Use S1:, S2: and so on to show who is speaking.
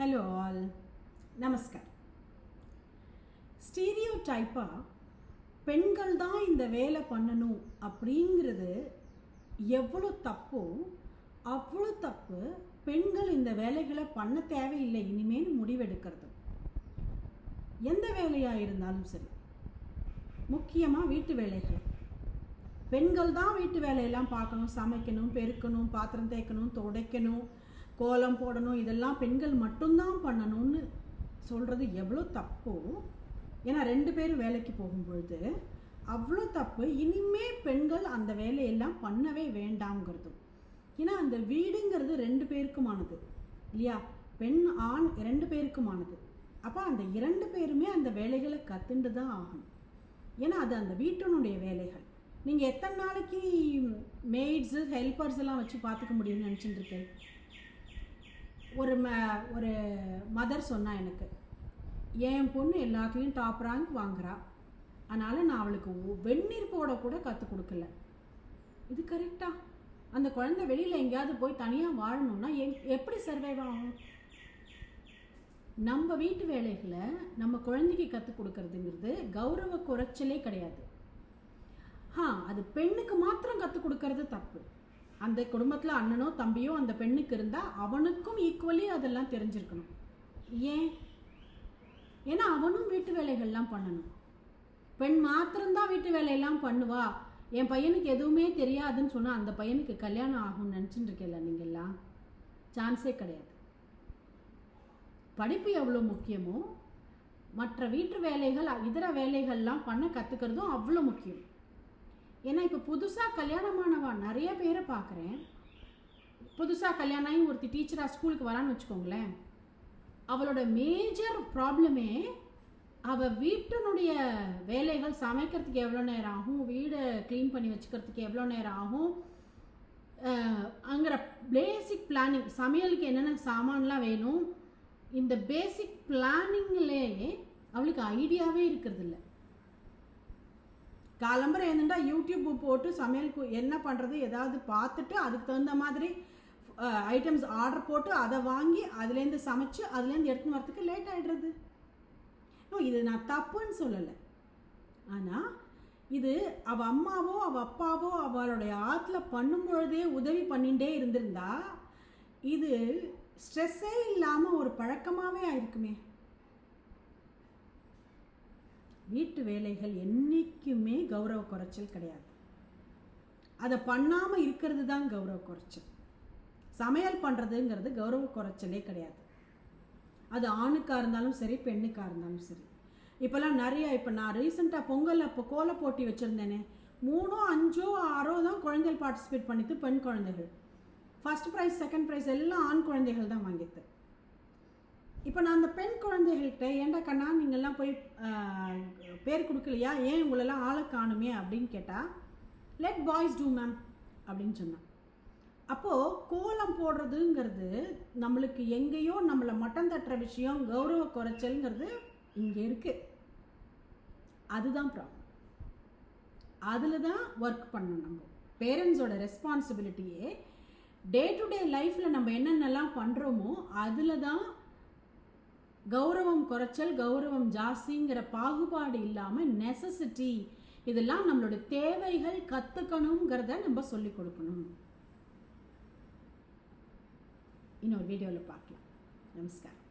S1: Hello all நமஸ்கார் stereo டைப்பாக பெண்கள் தான் இந்த வேலை பண்ணணும் அப்படிங்கிறது எவ்வளோ தப்போ அவ்வளோ தப்பு பெண்கள் இந்த வேலைகளை பண்ண தேவையில்லை இனிமேல் முடிவெடுக்கிறது. எந்த வேலையாக இருந்தாலும் சரி முக்கியமாக வீட்டு வேலைகள். பெண்கள் தான் வீட்டு வேலையெல்லாம் பார்க்கணும் சமைக்கணும் பெருக்கணும் பாத்திரம் தேய்க்கணும் துடைக்கணும் கோலம் போடணும் இதெல்லாம் பெண்கள் மட்டும்தான் பண்ணணும்னு சொல்கிறது எவ்வளோ தப்போ? ஏன்னா ரெண்டு பேரும் வேலைக்கு போகும்பொழுது அவ்வளோ தப்பு. இனிமே பெண்கள் அந்த வேலையெல்லாம் பண்ணவே வேண்டாம்ங்கிறதும். ஏன்னா அந்த வீடுங்கிறது ரெண்டு பேருக்குமானது இல்லையா? பெண் ஆண் ரெண்டு பேருக்குமானது. அப்போ அந்த இரண்டு பேருமே அந்த வேலைகளை கற்றுண்டு தான் ஆகணும். ஏன்னா அது அந்த வீட்டினுடைய வேலைகள். நீங்கள் எத்தனை நாளைக்கு மெய்ட்ஸு ஹெல்ப்பர்ஸ் எல்லாம் வச்சு பார்த்துக்க முடியும்னு நினச்சிட்டு இருக்கேன் ஒரு ம ஒரு மதர் சொன்னா எனக்கு என் பொண்ணு எல்லாத்துலேயும் டாப் ரேங்க் வாங்குறா. அதனால் நான் அவளுக்கு வெந்நீர் போட கூட கற்றுக் கொடுக்கல. இது கரெக்டா அந்த குழந்தை வெளியில் எங்கேயாவது போய் தனியாக வாழணும்னா எங் எப்படி சர்வைவ் ஆகும்? நம்ம வீட்டு வேலைகளை நம்ம குழந்தைக்கு கற்றுக் கொடுக்கறதுங்கிறது கௌரவ குறைச்சலே கிடையாது. ஆ அது பெண்ணுக்கு மாத்திரம் கற்றுக் கொடுக்கறது தப்பு. அந்த குடும்பத்தில் அண்ணனோ தம்பியோ அந்த பெண்ணுக்கு இருந்தால் அவனுக்கும் ஈக்குவலி அதெல்லாம் தெரிஞ்சிருக்கணும். ஏன்? ஏன்னா அவனும் வீட்டு வேலைகள்லாம் பண்ணணும். பெண் மாத்திரம்தான் வீட்டு வேலையெல்லாம் பண்ணுவா. என் பையனுக்கு எதுவுமே தெரியாதுன்னு சொன்னால் அந்த பையனுக்கு கல்யாணம் ஆகும்னு நினச்சிட்டு இருக்கேல்ல நீங்கள்லாம் சான்ஸே கிடையாது. படிப்பு எவ்வளோ முக்கியமோ மற்ற வீட்டு வேலைகள் இதர வேலைகள்லாம் பண்ண கற்றுக்கிறதும் அவ்வளோ முக்கியம். ஏன்னா இப்போ புதுசாக நான் நிறைய பேரை பார்க்குறேன். புதுசாக கல்யாணம் ஆகி ஒருத்தி டீச்சராக ஸ்கூலுக்கு வரான்னு வச்சுக்கோங்களேன். அவளோட மேஜர் ப்ராப்ளமே அவள் வீட்டினுடைய வேலைகள் சமைக்கிறதுக்கு எவ்வளோ நேரம் ஆகும் வீடை க்ளீன் பண்ணி வச்சுக்கிறதுக்கு எவ்வளோ நேரம் ஆகும் அங்கிற பேசிக் பிளானிங் சமையலுக்கு என்னென்ன சாமான்லாம் வேணும் இந்த பேசிக் பிளானிங்லேயே அவளுக்கு ஐடியாவே இருக்கிறது காலம்பரம் காலம்பரை யூடியூப் போட்டு சமையலுக்கு என்ன பண்ணுறது ஏதாவது பார்த்துட்டு அதுக்கு தகுந்த மாதிரி ஐட்டம்ஸ் ஆர்டர் போட்டு அதை வாங்கி அதுலேருந்து சமைச்சு அதுலேருந்து எடுத்துன்னு வரத்துக்கு லேட் ஆகிடுறது ஓ இது நான் தப்புன்னு சொல்லலை. ஆனால் இது அவள் அம்மாவோ அவள் அப்பாவோ அவளுடைய ஆற்றுல பண்ணும் பொழுதே உதவி பண்ணிகிட்டே இருந்திருந்தா இது ஸ்ட்ரெஸ்ஸே இல்லாமல் ஒரு பழக்கமாகவே ஆயிருக்குமே. வீட்டு வேலைகள் என்றைக்குமே கௌரவ குறைச்சல் கிடையாது. அதை பண்ணாமல் இருக்கிறது தான் கௌரவ குறைச்சல். சமையல் பண்ணுறதுங்கிறது கௌரவ குறைச்சலே கிடையாது. அது ஆணுக்காக இருந்தாலும் சரி பெண்ணுக்காக இருந்தாலும் சரி. இப்போல்லாம் நிறையா இப்போ நான் ரீசெண்டாக பொங்கல் அப்போ கோல போட்டி வச்சுருந்தேனே. மூணோ அஞ்சோ ஆறோ தான் குழந்தைகள் பார்ட்டிசிபேட் பண்ணித்து பெண் குழந்தைகள். ஃபஸ்ட் ப்ரைஸ் செகண்ட் ப்ரைஸ் எல்லாம் ஆண் குழந்தைகள் தான் வாங்கித்து இப்போ நான் அந்த பெண் குழந்தைகள்கிட்ட ஏண்டா கண்ணா நீங்கள்லாம் போய் பேர் கொடுக்கலையா? ஏன் உங்களெல்லாம் ஆளை காணுமே? அப்படின்னு கேட்டால் லெட் பாய்ஸ் டூ மேம் அப்படின்னு சொன்னான். அப்போது கோலம் போடுறதுங்கிறது நம்மளுக்கு எங்கேயோ நம்மளை மட்டம் தட்டுற விஷயம் கௌரவ குறைச்சல்ங்கிறது இங்கே இருக்குது அதுதான் ப்ராப்ளம் அதில் தான் ஒர்க் பண்ணணும் நம்ம. பேரண்ட்ஸோட ரெஸ்பான்சிபிலிட்டியே டே டு டே லைஃப்பில் நம்ம என்னென்னலாம் பண்ணுறோமோ அதில் தான் கௌரவம் குறைச்சல் கௌரவம் ஜாஸ்திங்கிற பாகுபாடு இல்லாமல் நெசசிட்டி இதெல்லாம் நம்மளோட தேவைகள் கற்றுக்கணுங்கிறத நம்ம சொல்லிக் கொடுக்கணும். இன்னொரு வீடியோவில் பார்க்கலாம். நமஸ்காரம்.